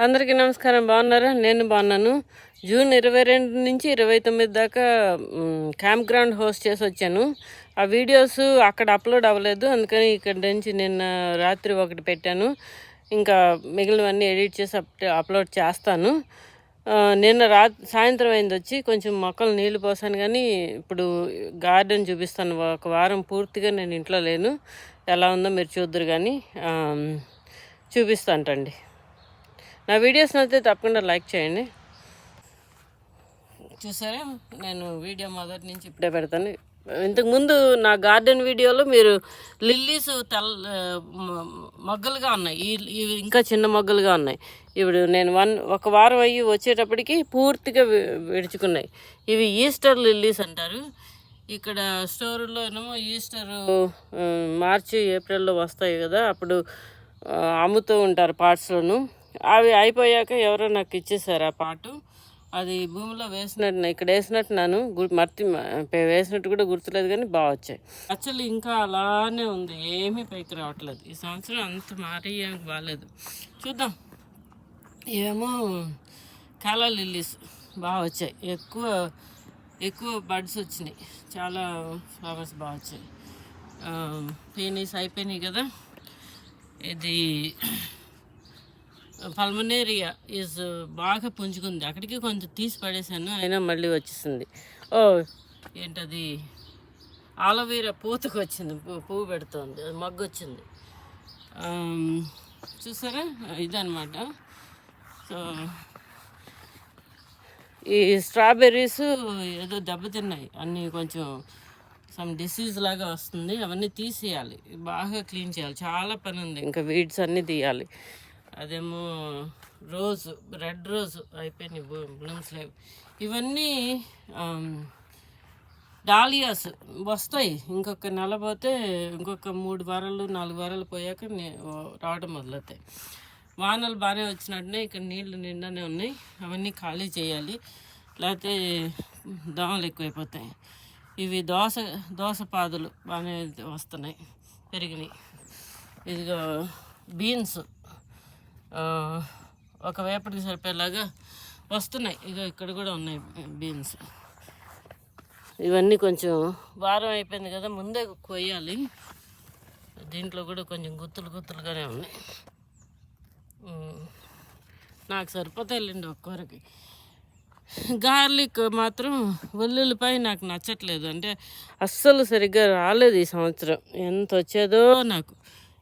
అందరికీ నమస్కారం. బాగున్నారా? నేను బాగున్నాను. జూన్ ఇరవై రెండు నుంచి ఇరవై తొమ్మిది దాకా క్యాంప్ గ్రౌండ్ హోస్ట్ చేసి వచ్చాను. ఆ వీడియోస్ అక్కడ అప్లోడ్ అవ్వలేదు. అందుకని ఇక్కడ నుంచి నిన్న రాత్రి ఒకటి పెట్టాను. ఇంకా మిగిలినవన్నీ ఎడిట్ చేసి అప్- అప్లోడ్ చేస్తాను. నిన్న రా సాయంత్రం అయింది వచ్చి కొంచెం మొక్కలు నీళ్ళు పోసాను కానీ ఇప్పుడు గార్డెన్ చూపిస్తాను. ఒక వారం పూర్తిగా నేను ఇంట్లో లేను. ఎలా ఉందో మీరు చూద్దరు కానీ చూపిస్తాంటండి నా వీడియోస్ నచ్చితే తప్పకుండా లైక్ చేయండి. చూసారా? నేను వీడియో మొదటి నుంచి ఇప్పుడే పెడతాను. ఇంతకుముందు నా గార్డెన్ వీడియోలో మీరు లిల్లీస్ తెల్ల మొగ్గలుగా ఉన్నాయి. ఇవి ఇంకా చిన్న మొగ్గలుగా ఉన్నాయి. ఇప్పుడు నేను వన్ ఒక వారం అయ్యి వచ్చేటప్పటికి పూర్తిగా విడుచుకున్నాయి. ఇవి ఈస్టర్ లిల్లీస్ అంటారు. ఇక్కడ స్టోర్లో ఏమో ఈస్టర్ మార్చి ఏప్రిల్లో వస్తాయి కదా. అప్పుడు అమ్ముతూ ఉంటారు పార్ట్స్లోను అవి అయిపోయాక ఎవరో నాకు ఇచ్చేసారు ఆ పాటు. అది భూమిలో వేసినట్టు ఇక్కడ వేసినట్టున్నాను నన్ను మర్తి వేసినట్టు కూడా గుర్తులేదు కానీ బాగా వచ్చాయి. యాక్చువల్లీ ఇంకా అలానే ఉంది. ఏమీ పైకి రావట్లేదు. ఈ సంవత్సరం అంత మారి ఏమి బాగాలేదు చూద్దాం. ఇవేమో కాలా లిల్లీస్ బాగా వచ్చాయి. ఎక్కువ ఎక్కువ బడ్స్ వచ్చినాయి. చాలా ఫ్లవర్స్ బాగా వచ్చాయి. పీనీస్ అయిపోయినాయి కదా. ఇది పల్మనేరియా ఈజ్ uh, బాగా పుంజుకుంది. అక్కడికి కొంచెం తీసి పడేశాను అయినా మళ్ళీ వచ్చేసింది. ఓ ఏంటది? ఆలోవేరా పూతకు వచ్చింది పువ్వు పెడుతోంది అది మగ్గు వచ్చింది చూసారా? ఇదనమాట సో ఈ స్ట్రాబెర్రీస్ ఏదో దెబ్బతిన్నాయి. అన్నీ కొంచెం సమ్ డిసీజ్ లాగా వస్తుంది. అవన్నీ తీసేయాలి. బాగా క్లీన్ చేయాలి. చాలా పని ఉంది ఇంకా వీడ్స్ అన్నీ తీయాలి. అదేమో రోజ్ రెడ్ రోజ్ అయిపోయినాయి బ్లూమ్స్ లేవు. ఇవన్నీ డాలియాస్ వస్తాయి. ఇంకొక నెల పోతే ఇంకొక మూడు వారాలు నాలుగు వారాలు పోయాక రావడం మొదలవుతాయి. వానలు బాగానే వచ్చినట్టునే ఇక్కడ నీళ్ళు నిండానే ఉన్నాయి. అవన్నీ ఖాళీ చేయాలి. లేకపోతే దోమలు ఎక్కువైపోతాయి. ఇవి దోస దోస పాదులు బాగానే వస్తున్నాయి పెరిగినాయి. ఇదిగో బీన్స్. ఒక వేపటికి సరిపోయేలాగా వస్తున్నాయి. ఇక ఇక్కడ కూడా ఉన్నాయి బీన్స్. ఇవన్నీ కొంచెం వారం అయిపోయింది కదా ముందే కొయ్యాలి. దీంట్లో కూడా కొంచెం గుత్తులు గుత్తులుగానే ఉన్నాయి. నాకు నాకు సరిపోతాయిలేండి ఒక్కరికి. గార్లిక్ మాత్రం వెల్లుల్లిపాయ నాకు నచ్చట్లేదు. అంటే అస్సలు సరిగ్గా రాలేదు ఈ సంవత్సరం. ఎంత వచ్చేదో నాకు.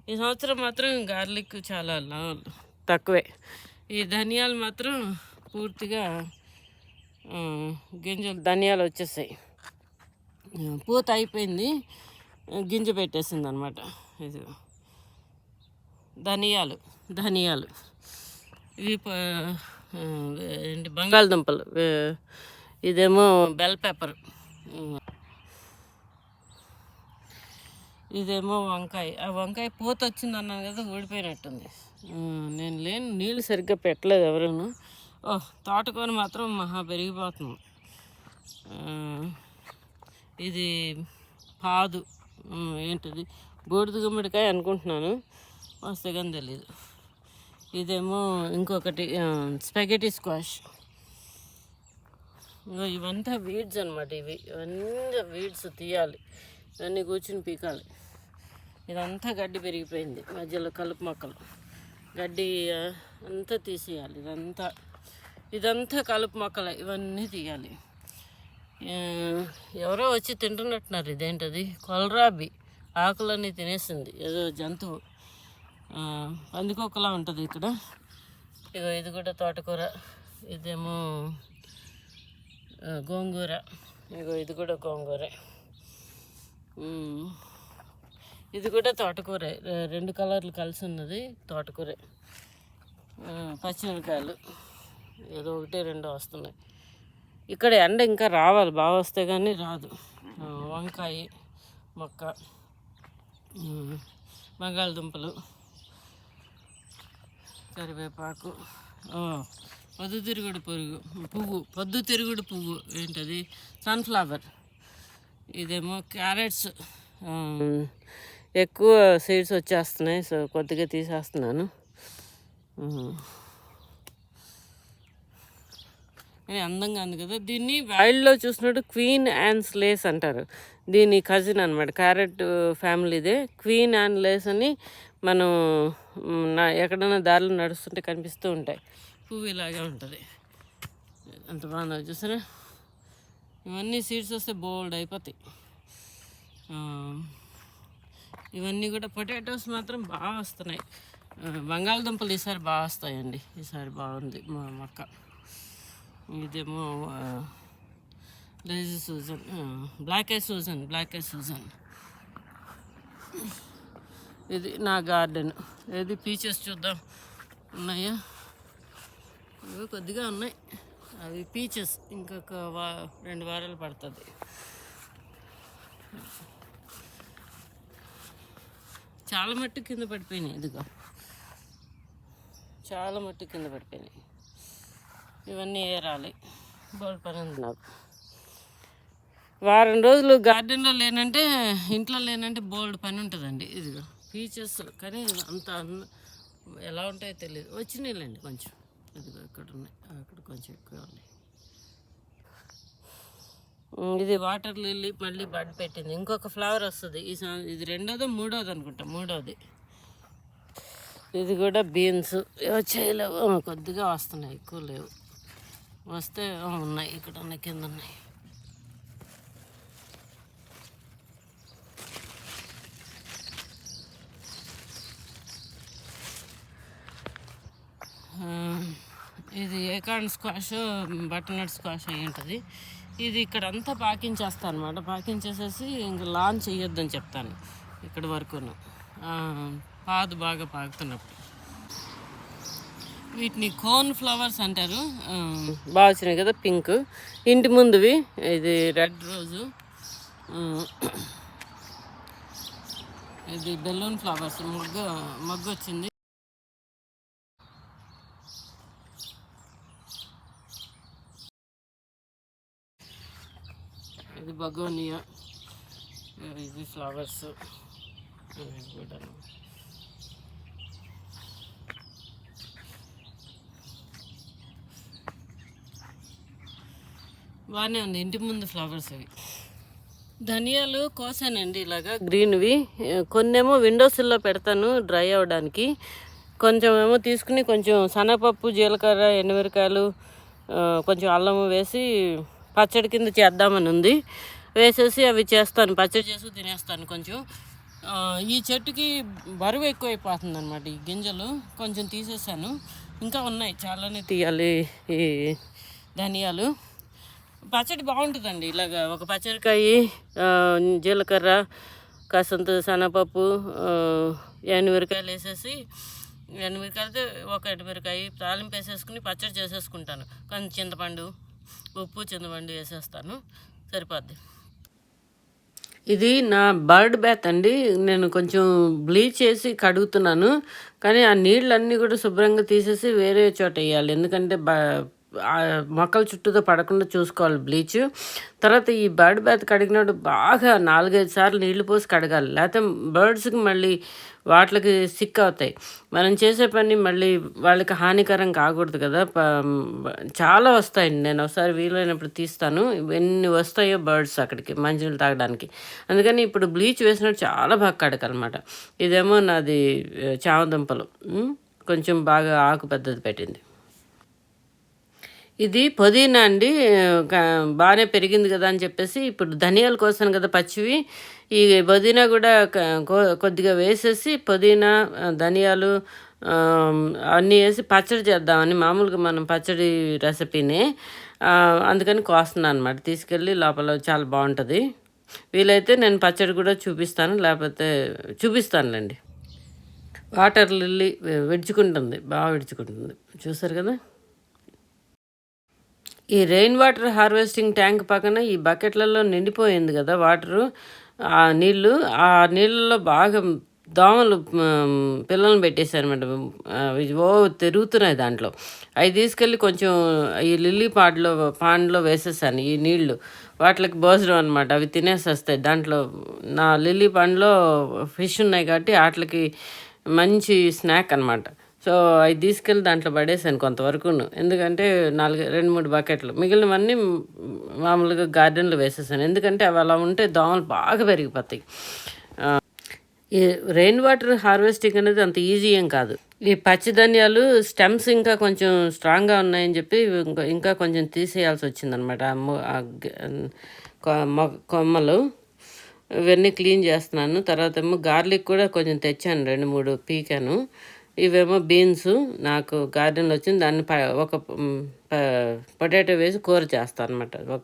ఈ సంవత్సరం మాత్రం గార్లిక్ చాలా లా- తక్కువే. ఈ ధనియాలు మాత్రం పూర్తిగా గింజలు ధనియాలు వచ్చేసాయి. పూత అయిపోయింది. గింజ పెట్టేసింది అనమాట ఇది ధనియాలు ధనియాలు. ఇవి ఏంటి బంగాళదుంపలు. ఇదేమో బెల్ పెప్పర్ ఇదేమో వంకాయ. ఆ వంకాయ పూత వచ్చింది అన్నాను కదా ఊడిపోయినట్టుంది. నేను లేని. నీళ్ళు సరిగ్గా పెట్టలేదు ఎవరూ ఓ తోటకూర మాత్రం మహా పెరిగిపోతుంది. ఇది పాదు ఏంటిది? బూడిద గుమ్మడికాయ అనుకుంటున్నాను. వస్తే కానీ తెలీదు. ఇదేమో ఇంకొకటి స్పెగెటీ స్క్వాష్. ఇంకా ఇవంతా వీడ్స్ అనమాట ఇవి. ఇవన్నీ వీడ్స్ తీయాలి. ఇవన్నీ కూర్చుని పీకాలి. ఇదంతా గడ్డి పెరిగిపోయింది. మధ్యలో కలుపు మొక్కలు. గడ్డి అంతా తీసేయాలి ఇదంతా. ఇదంతా కలుపు మొక్కలు ఇవన్నీ తీయాలి. ఎవరో వచ్చి తింటున్నట్టున్నారు ఇదేంటది? కొలరాబి ఆకులన్నీ తినేసింది. ఏదో జంతువు. అందుకోకలా పందికొక్కలా ఉంటుంది ఇక్కడ. ఇగో ఇది కూడా తోటకూర ఇదేమో గోంగూర. ఇగో ఇది కూడా గోంగూర. ఇది కూడా తోటకూర. రెండు కలర్లు కలిసి ఉన్నది తోటకూర. పచ్చిమిరకాయలు. ఏదో ఒకటి రెండు వస్తున్నాయి. ఇక్కడ ఎండ ఇంకా రావాలి. బాగా వస్తే కానీ రాదు. వంకాయ మొక్క బంగాళదుంపలు కరివేపాకు పొద్దు పొద్దుతిరుగుడు పురుగు పువ్వు పొద్దుతిరుగుడు పువ్వు ఏంటది? సన్ఫ్లవర్. ఇదేమో క్యారెట్స్ ఎక్కువ సీడ్స్ వచ్చేస్తున్నాయి. సో కొద్దిగా తీసేస్తున్నాను. ఉమ్. అందంగా ఉంది కదా. దీన్ని వైల్డ్లో చూసినట్టు క్వీన్ అండ్ లేస్ అంటారు. దీని కజిన్ అనమాట క్యారెట్ ఫ్యామిలీదే క్వీన్ అండ్ లేస్ అని మనం నా ఎక్కడైనా దారిలో నడుస్తుంటే కనిపిస్తూ ఉంటాయి. పువ్వు ఇలాగే ఉంటుంది. ఎంత బాగుంది చూసారా? ఇవన్నీ సీడ్స్ వస్తే బోల్డ్ అయిపోతాయి. ఇవన్నీ కూడా పొటాటోస్ మాత్రం బాగా వస్తున్నాయి. బంగాళదుంపలు ఈసారి బాగా వస్తాయండి. ఈసారి బాగుంది మా మొక్క. ఇదేమో lazy Susan black eye Susan black eye Susan ఇది నా గార్డెన్ ఏది పీచెస్ చూద్దాం. ఉన్నాయా? ఇవి కొద్దిగా ఉన్నాయి. అవి పీచెస్ ఇంకొక వా రెండు వారాలు పడుతుంది. చాలా మట్టు కింద పడిపోయినాయి ఇదిగో. చాలా మట్టు కింద పడిపోయినాయి. ఇవన్నీ ఏరాలి. బోల్ పని ఉంది నాకు. వారం రోజులు గార్డెన్లో లేనంటే ఇంట్లో లేనంటే బోల్డ్ పని ఉంటుందండి. ఇదిగో ఫీచర్స్ కానీ అంత ఎలా ఉంటాయో తెలియదు వచ్చినాయిలేండి కొంచెం. ఇదిగో ఇక్కడ ఉన్నాయి. అక్కడ కొంచెం ఎక్కువ ఉన్నాయి. ఇది వాటర్ లిల్లీ మళ్ళీ బడ్ పెట్టింది. ఇంకొక ఫ్లవర్ వస్తుంది. ఈ ఇది రెండోది మూడోది అనుకుంటా. మూడోది. ఇది కూడా బీన్స్. చేయలేవు. కొద్దిగా వస్తున్నాయి. ఎక్కువ లేవు. వస్తే ఉన్నాయి. ఇక్కడ ఉన్నాయి కింద ఉన్నాయి. ఇది ఏకాండ్ స్క్వాష్ బటర్నట్ స్క్వాష్ అయి ఉంటుంది ఇది ఇక్కడ అంతా పాకించేస్తాను అనమాట పాకించేసేసి ఇంకా లాంచ్ చేయొద్దని చెప్తాను ఇక్కడ వరకును. ఆ, పాదు బాగా పాకుతున్నప్పుడు. వీటిని కోన్ ఫ్లవర్స్ అంటారు. ఆ, బాగా వచ్చినాయి కదా పింక్. ఇంటి ముందువి ఇది రెడ్ రోజు. ఇది బెలూన్ ఫ్లవర్స్. మొగ్గ మొగ్గ వచ్చింది ఇది బగోనియా. ఇది ఫ్లవర్స్ ఇవి కూడా బాగానే ఉంది ఇంటి ముందు ఫ్లవర్స్ అవి. ధనియాలు కోసానండి ఇలాగా గ్రీన్వి కొన్నేమో విండోస్లో పెడతాను డ్రై అవ్వడానికి కొంచెం ఏమో తీసుకుని కొంచెం శనగపప్పు జీలకర్ర ఎండుమిరకాయలు కొంచెం అల్లం వేసి పచ్చడి కింద చేద్దామని ఉంది. వేసేసి అవి చేస్తాను. పచ్చడి చేసి తినేస్తాను కొంచెం. ఈ చెట్టుకి బరువు ఎక్కువైపోతుంది అనమాట ఈ గింజలు. కొంచెం తీసేసాను. ఇంకా ఉన్నాయి. చాలానే తీయాలి ఈ ధనియాలు. పచ్చడి బాగుంటుందండి ఇలాగ. ఒక పచ్చడికాయ జీలకర్ర కాసంత శనగపప్పు ఆ, వేసేసి ఎండుమిరకాయలతో ఒక ఎండుమిరకాయ తాలింపు వేసేసుకుని పచ్చడి చేసేసుకుంటాను. కొంచెం చింతపండు ఉప్పు చింతపండు వేసేస్తాను. సరిపోద్ది. ఇది నా బర్డ్ బ్యాత్ అండి. నేను కొంచెం బ్లీచ్ చేసి కడుగుతున్నాను. కానీ ఆ నీళ్ళన్నీ కూడా శుభ్రంగా తీసేసి వేరే చోట వేయాలి. ఎందుకంటే బ మొక్కల చుట్టూతో పడకుండా చూసుకోవాలి బ్లీచ్. తర్వాత ఈ బర్డ్ బ్యాత్ కడిగినప్పుడు బాగా నాలుగైదు సార్లు నీళ్ళు పోసి కడగాలి. లేకపోతే బర్డ్స్కి మళ్ళీ వాటికి సిక్ అవుతాయి. మనం చేసే పని మళ్ళీ వాళ్ళకి హానికరం కాకూడదు కదా. చాలా వస్తాయండి నేను ఒకసారి వీలైనప్పుడు తీస్తాను. ఎన్ని వస్తాయో బర్డ్స్ అక్కడికి మంచినీళ్ళు తాగడానికి. అందుకని ఇప్పుడు బ్లీచ్ వేసినట్టు చాలా బాగా కడకనమాట ఇదేమో నాది చామదుంపలు. కొంచెం బాగా ఆకు పెద్దది పెట్టింది. ఇది పుదీనా అండి బాగానే పెరిగింది కదా అని చెప్పేసి ఇప్పుడు ధనియాల కోసం కదా పచ్చివి. ఈ పుదీనా కూడా కొద్దిగా వేసేసి పుదీనా ధనియాలు అన్నీ వేసి పచ్చడి చేద్దామని మామూలుగా మనం పచ్చడి రెసిపీని అందుకని కోస్తున్నాను అనమాట తీసుకెళ్ళి లోపల చాలా బాగుంటుంది. వీలైతే నేను పచ్చడి కూడా చూపిస్తాను లేకపోతే చూపిస్తానులేండి. వాటర్ లిల్లీ విడుచుకుంటుంది బాగా విడుచుకుంటుంది చూసారు కదా? ఈ రెయిన్ వాటర్ హార్వెస్టింగ్ ట్యాంక్ పక్కన ఈ బకెట్లలో నిండిపోయింది కదా వాటరు ఆ నీళ్ళు ఆ నీళ్ళలో బాగా దోమలు పిల్లల్ని పెట్టేశారు ఓ తిరుగుతున్నాయి దాంట్లో. అవి తీసుకెళ్ళి కొంచెం ఈ లిల్లీ పాడ్లో పాండ్లో వేసేసాను ఈ నీళ్ళు వాటికి భోజనం అనమాట అవి తినేసేస్తాయి దాంట్లో నా లిల్లీ పాండ్లో ఫిష్ ఉన్నాయి కాబట్టి వాటికి మంచి స్నాక్ అనమాట సో అవి తీసుకెళ్ళి దాంట్లో పడేసాను కొంతవరకు ఎందుకంటే నాలుగు రెండు మూడు బకెట్లు. మిగిలినవన్నీ మామూలుగా గార్డెన్లో వేసేసాను. ఎందుకంటే అవి అలా ఉంటే దోమలు బాగా పెరిగిపోతాయి. ఈ రెయిన్ వాటర్ హార్వెస్టింగ్ అనేది అంత ఈజీ ఏం కాదు. ఈ పచ్చి ధనియాలు స్టెమ్స్ ఇంకా కొంచెం స్ట్రాంగ్గా ఉన్నాయని చెప్పి ఇంకా ఇంకా కొంచెం తీసేయాల్సి వచ్చిందనమాట. కొమ్మలు. ఇవన్నీ క్లీన్ చేస్తున్నాను. తర్వాత ఏమో గార్లిక్ కూడా కొంచెం తెచ్చాను రెండు మూడు పీకాను. ఇవేమో బీన్స్ నాకు గార్డెన్లో వచ్చింది. దాన్ని ప- ఒక పొటాటో వేసి కూర చేస్తాను అనమాట ఒక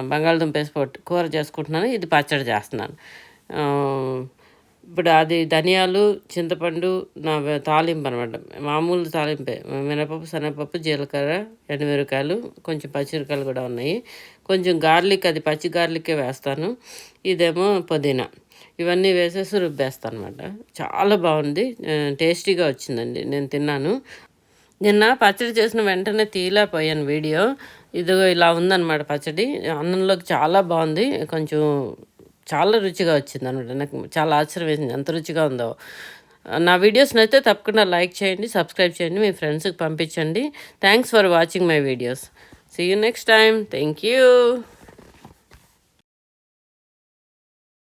బంగాళదుంప వేసి పొట్టి కూర చేసుకుంటున్నాను. ఇది పచ్చడి చేస్తున్నాను. ఇప్పుడు అది ధనియాలు చింతపండు నా తాలింపు అనమాట మామూలు తాలింపే. మినపప్పు శనగపప్పు జీలకర్ర ఎండుమిరకాయలు కొంచెం పచ్చిమిరకాయలు కూడా ఉన్నాయి. కొంచెం గార్లిక్ అది పచ్చి గార్లికే వేస్తాను. ఇదేమో పుదీనా. ఇవన్నీ వేసేసి రుబ్బేస్తాను అనమాట చాలా బాగుంది. టేస్టీగా వచ్చిందండి. నేను తిన్నాను. నిన్న పచ్చడి చేసిన వెంటనే తీయలేకపోయాను వీడియో. ఇదిగో ఇలా ఉందన్నమాట పచ్చడి. అన్నంలోకి చాలా బాగుంది. కొంచెం చాలా రుచిగా వచ్చింది అనమాట నాకు చాలా ఆశ్చర్యం వేసింది ఎంత రుచిగా ఉందో. నా వీడియోస్ని అయితే తప్పకుండా లైక్ చేయండి సబ్స్క్రైబ్ చేయండి మీ ఫ్రెండ్స్కి పంపించండి. Thanks for watching my videos see you next time thank you